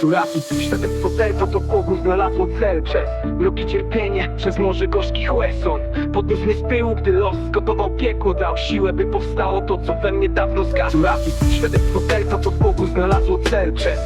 Trafić świadectwo serca to Bogu znalazło cel Przez cierpienie, przez morze gorzkich łeson Podniósł mnie z pyłu, gdy los zgotował piekło Dał siłę, by powstało to, co we mnie dawno zgasło. Trafić świadectwo serca to Bogu znalazło cel Przez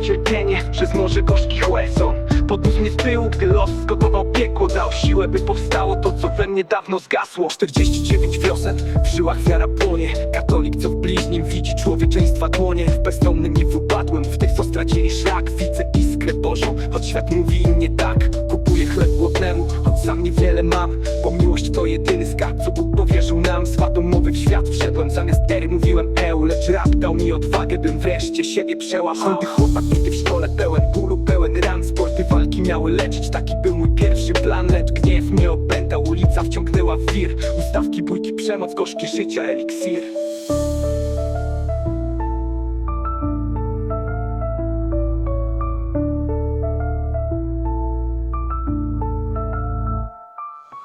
cierpienie, przez morze gorzkich łeson Podniósł mnie z pyłu, gdy los zgotował piekło Dał siłę, by powstało to, co we mnie dawno zgasło. 49 wiosen, w żyłach wiara płonie. Katolik, co w bliźnim widzi człowieczeństwa dłonie. W bezdomnym nie wypadłem, w tych, co stracili szlak Widzę iskrę Bożą, choć świat mówi im nie tak Kupuję chleb głodnemu, choć sam niewiele mam Bo miłość to jedyny skarb, co Bóg powierzył nam. Swatomowy w świat wszedłem, zamiast ery mówiłem eu Lecz rap odwagę, bym wreszcie siebie przełamał. Ty chłopak, nigdy w szkole pełen bólu, pełen ran. Sporty walki miały leczyć, taki był mój pierwszy plan. Lecz gniew mnie opętał, ulica wciągnęła w wir. Ustawki, bójki, przemoc, gorzkie życia, eliksir.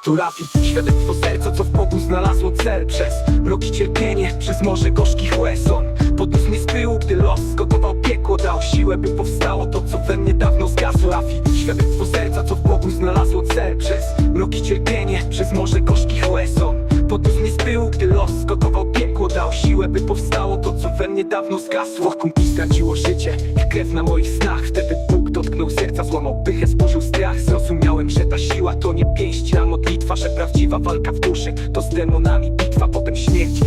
Tu rafi świadectwo serca, co w Bogu znalazło cel. Przez mroki cierpienie, przez morze gorzkich łeson Siłę, by powstało to, co we mnie dawno zgasło. Rafi świadectwo serca, co w Bogu znalazło cel. Przez mroki cierpienie, przez morze gorzkich łeson Podniósł mnie z pyłu, gdy los zgotował piekło Dał siłę, by powstało to, co we mnie dawno zgasło. Kumpi straciło życie, jak krew na moich snach. Wtedy Bóg dotknął serca, złamał pychę, spłożył strach. Zrozumiałem, że ta siła to nie pięść, a modlitwa Że prawdziwa walka w duszy to z demonami bitwa Potem śmierć,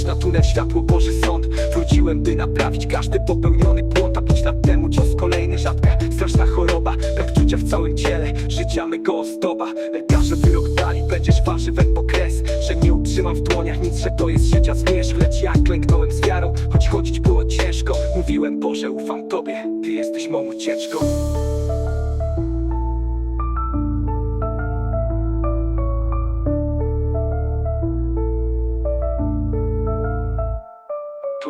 kliniczna tunel, światło, Boży sąd. Wróciłem, by naprawić każdy popełniony błąd A pięć lat temu cios kolejny, rzadka, straszna choroba Brak czucia w całym ciele, życia mego ozdoba. Lekarze wyrok dali, będziesz warzywem po kres. Że nie utrzymam w dłoniach nic, że to jest życia zmierzch. Lecz ja klęknąłem z wiarą, choć chodzić było ciężko. Mówiłem, Boże, ufam Tobie, Ty jesteś mą ucieczką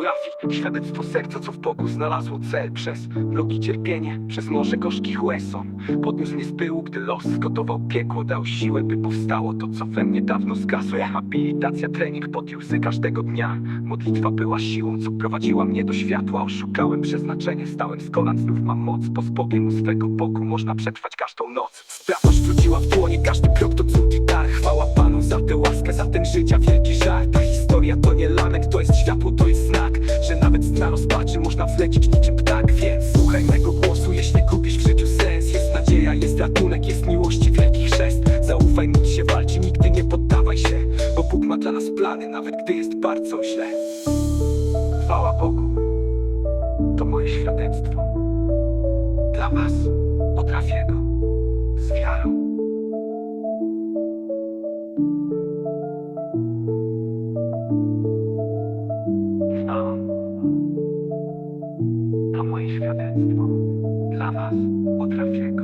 Tu Rafik, świadectwo serca, co w Bogu znalazło cel Przez mroki cierpienie, przez morze gorzkich łeson Podniósł mnie z pyłu, gdy los zgotował piekło Dał siłę, by powstało to, co we mnie dawno zgasło. Rehabilitacja, trening pod łzy każdego dnia. Modlitwa była siłą, co prowadziła mnie do światła. Oszukałem przeznaczenie, stałem z kolan, znów mam moc Po Bogiem u swego boku można przetrwać każdą noc. Sprawność wróciła w dłonie, każdy krok to cud można wlecieć niczym ptak Więc słuchaj mego głosu, jeśli kupisz w życiu sens Jest nadzieja, jest ratunek, jest miłości wielki chrzest. Zaufaj, nic się walczy, nigdy nie poddawaj się Bo Bóg ma dla nas plany, nawet gdy jest bardzo źle. Chwała Bogu, to moje świadectwo. Dla was potrafię go O trafic.